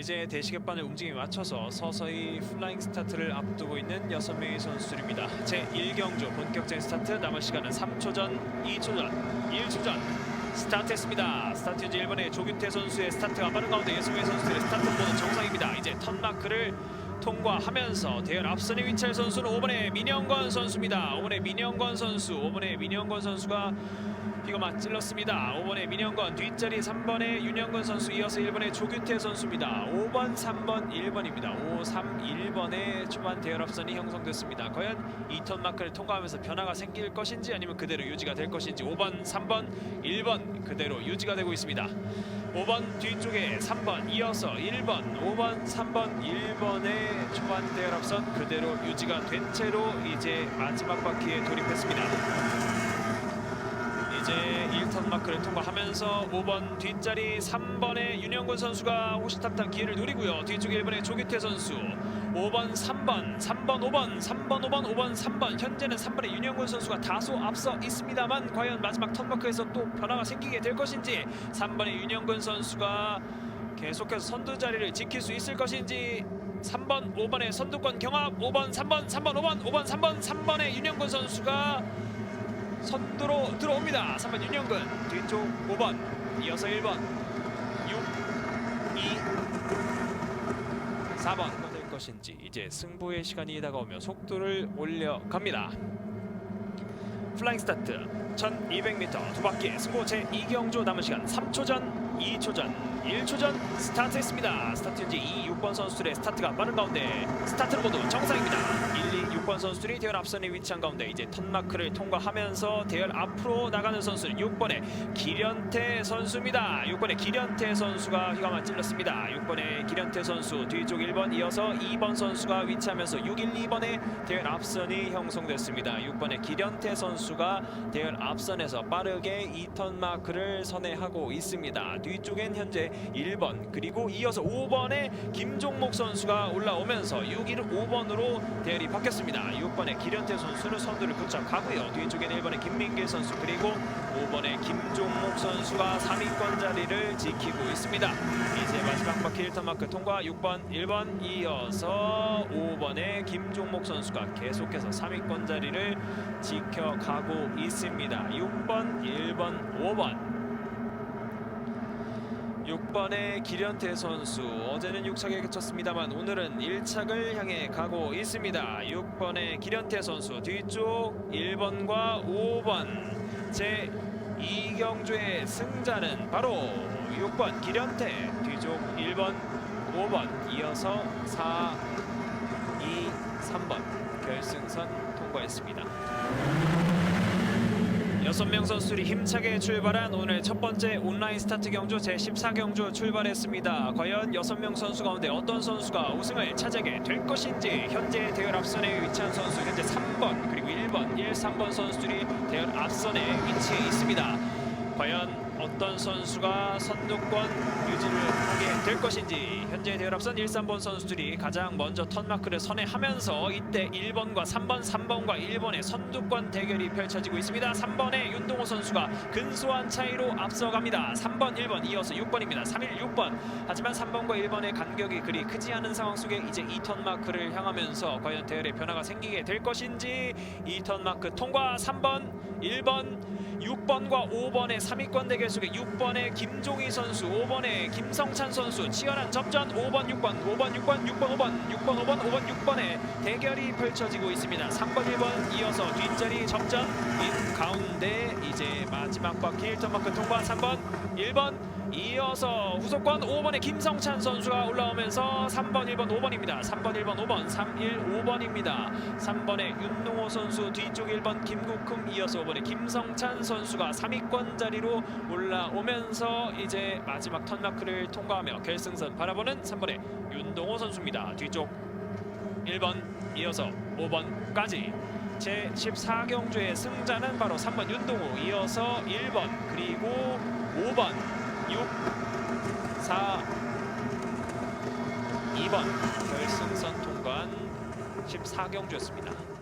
이제 대시계반의 움직임에 맞춰서 서서히 플라잉 스타트를 앞두고 있는 6명의 선수들입니다. 제1경주 본격적인 스타트 남은 시간은 3초 전, 2초 전, 1초 전 스타트했습니다. 스타트 현재 1번의 조규태 선수의 스타트가 빠른 가운데 6명의 선수들의 스타트 보는 정상입니다. 이제 턴마크를 통과하면서 대열 앞선에 위치할 선수는 5번의 민영권 선수입니다. 5번의 민영권 선수, 5번의 민영권 선수가 피가 찔렀습니다. 5번의 민영건 뒷자리 3번의 윤영건 선수 이어서 1번의 조규태 선수입니다. 5번, 3번, 1번입니다. 5, 3, 1번의 초반 대열 앞선이 형성됐습니다. 과연 2턴 마크를 통과하면서 변화가 생길 것인지 아니면 그대로 유지가 될 것인지 5번, 3번, 1번 그대로 유지가 되고 있습니다. 5번 뒤쪽에 3번 이어서 1번, 5번, 3번, 1번의 초반 대열 앞선 그대로 유지가 된 채로 이제 마지막 바퀴에 돌입했습니다. 이제 1턴 마크를 통과하면서 5번 뒷자리 3번의 윤영근 선수가 호시탐탐 기회를 노리고요. 뒤쪽 1번의 조규태 선수. 5번 3번 3번 5번 3번 5번 5번 3번. 현재는 3번의 윤영근 선수가 다소 앞서 있습니다만 과연 마지막 턴 마크에서 또 변화가 생기게 될 것인지 3번의 윤영근 선수가 계속해서 선두 자리를 지킬 수 있을 것인지 3번 5번의 선두권 경합. 5번 3번 3번 5번 5번 3번 3번의 윤영근 선수가 선두로 들어옵니다. 3번 윤영근 뒤쪽 5번 이어서 1번 6 2 4번 될 것인지 이제 승부의 시간이 다가오며 속도를 올려갑니다. 플라잉 스타트 1200m 두 바퀴 승부 제 2경주 남은 시간 3초 전 2초 전 1초 전 스타트했습니다. 스타트 현재 2, 6번 선수들의 스타트가 빠른 가운데 스타트를 모두 정상입니다. 1, 2, 6번 선수들이 대열 앞선에 위치한 가운데 이제 턴마크를 통과하면서 대열 앞으로 나가는 선수는 6번의 기련태 선수입니다. 6번의 기련태 선수가 휘감아 찔렀습니다. 6번의 기련태 선수 뒤쪽 1번 이어서 2번 선수가 위치하면서 6, 1, 2번의 대열 앞선이 형성됐습니다. 6번의 기련태 선수가 대열 앞선에서 빠르게 2턴 마크를 선회하고 있습니다. 뒤쪽엔 현재 1번 그리고 이어서 5번의 김종목 선수가 올라오면서 6, 1, 5번으로 대열이 바뀌었습니다. 6번의 기련태 선수는 선두를 붙잡가고요. 뒤쪽엔 1번의 김민길 선수 그리고 5번의 김종목 선수가 3위권 자리를 지키고 있습니다. 이제 마지막 바퀴 1턴 마크 통과 6번, 1번 이어서 5번의 김종목 선수가 계속해서 3위권 자리를 지켜가고 있습니다. 6번, 1번, 5번 6번의 기련태 선수. 어제는 6착에 그쳤습니다만 오늘은 1착을 향해 가고 있습니다. 6번의 기련태 선수. 뒤쪽 1번과 5번. 제 2경주의 승자는 바로 6번 기련태. 뒤쪽 1번 5번. 이어서 4 2 3번 결승선 통과했습니다. 여섯 명 선수들이 힘차게 출발한 오늘 첫 번째 온라인 스타트 경주 제14경주 출발했습니다. 과연 여섯 명 선수 가운데 어떤 선수가 우승을 차지하게 될 것인지 현재 대열 앞선에 위치한 선수 현재 3번 그리고 1번, 1, 3번 선수들이 대열 앞선에 위치해 있습니다. 과연 어떤 선수가 선두권 유지를 하게 될 것인지 현재 대열 앞선 1, 3번 선수들이 가장 먼저 턴마크를 선회하면서 이때 1번과 3번, 3번과 1번의 선두권 대결이 펼쳐지고 있습니다. 3번의 윤동호 선수가 근소한 차이로 앞서갑니다. 3번, 1번 이어서 6번입니다. 3일 6번. 하지만 3번과 1번의 간격이 그리 크지 않은 상황 속에 이제 2턴 마크를 향하면서 과연 대열에 변화가 생기게 될 것인지 2턴 마크 통과 3번, 1번 6번과 5번의 3위권 대결 속에 6번의 김종희 선수, 5번의 김성찬 선수 치열한 접전 5번, 6번, 5번, 6번, 6번, 5번, 6번, 5번, 5번, 6번의 대결이 펼쳐지고 있습니다. 3번, 1번 이어서 뒷자리 접전 이 가운데 이제 마지막 바퀴 1점 마크 통과 3번, 1번 이어서 후속권 5번의 김성찬 선수가 올라오면서 3번, 1번, 5번입니다. 3번, 1번, 5번, 3, 1, 5번입니다. 3번의 윤동호 선수 뒤쪽 1번 김국흠 이어서 5번의 김성찬 선수가 3위권 자리로 올라오면서 이제 마지막 턴마크를 통과하며 결승선 바라보는 3번의 윤동호 선수입니다. 뒤쪽 1번 이어서 5번까지 제 14경주의 승자는 바로 3번 윤동호 이어서 1번 그리고 5번 6 4 2번 결승선 통과한 14경주였습니다.